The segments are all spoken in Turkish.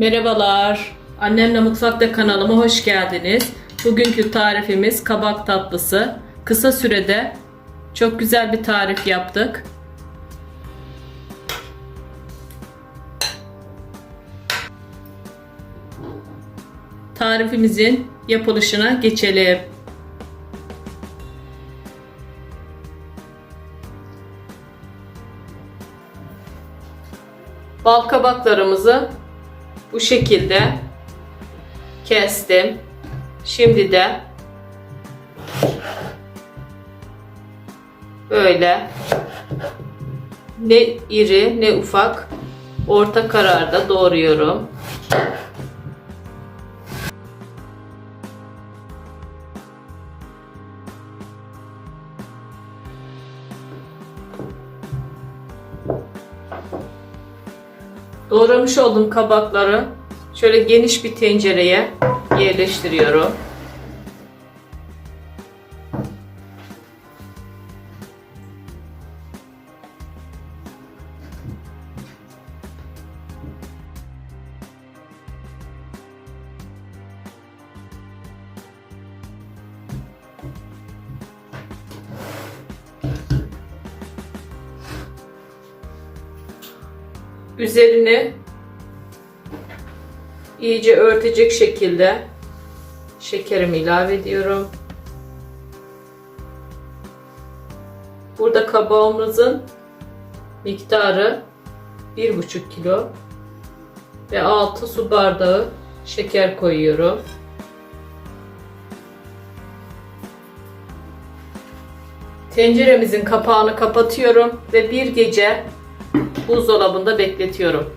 Merhabalar. Annemle Mutfakta kanalıma hoş geldiniz. Bugünkü tarifimiz kabak tatlısı. Kısa sürede çok güzel bir tarif yaptık. Tarifimizin yapılışına geçelim. Bal kabaklarımızı bu şekilde kestim. Şimdi de böyle ne iri ne ufak orta kararda doğruyorum. Doğramış olduğum kabakları şöyle geniş bir tencereye yerleştiriyorum. Üzerine iyice örtecek şekilde şekerimi ilave ediyorum. Burada kabağımızın miktarı 1,5 kilo ve 6 su bardağı şeker koyuyorum. Tenceremizin kapağını kapatıyorum ve bir gece buzdolabında bekletiyorum.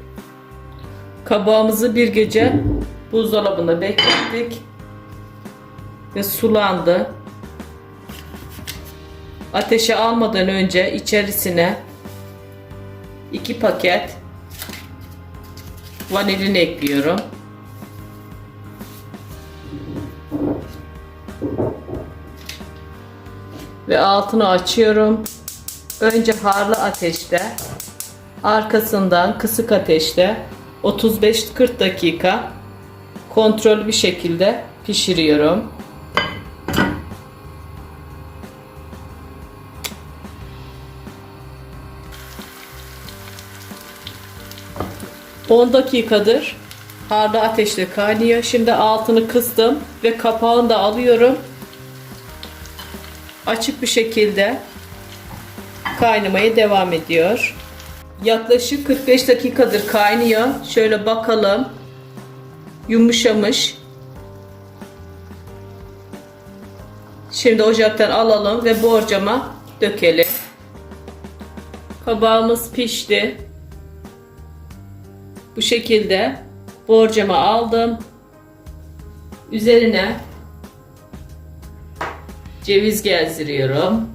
Kabağımızı bir gece buzdolabında beklettik ve sulandı. Ateşe almadan önce içerisine 2 paket vanilin ekliyorum. Ve altını açıyorum. Önce harlı ateşte, arkasından kısık ateşte 35-40 dakika kontrollü bir şekilde pişiriyorum. ...10 dakikadır harlı ateşte kaynıyor. Şimdi altını kıstım ve kapağını da alıyorum. Açık bir şekilde kaynamaya devam ediyor. Yaklaşık 45 dakikadır kaynıyor. Şöyle bakalım. Yumuşamış. Şimdi ocaktan alalım ve borcama dökelim. Kabağımız pişti. Bu şekilde borcama aldım. Üzerine ceviz gezdiriyorum.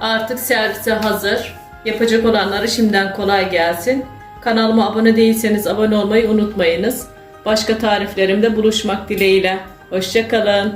Artık servise hazır. Yapacak olanlara şimdiden kolay gelsin. Kanalıma abone değilseniz abone olmayı unutmayınız. Başka tariflerimde buluşmak dileğiyle. Hoşçakalın.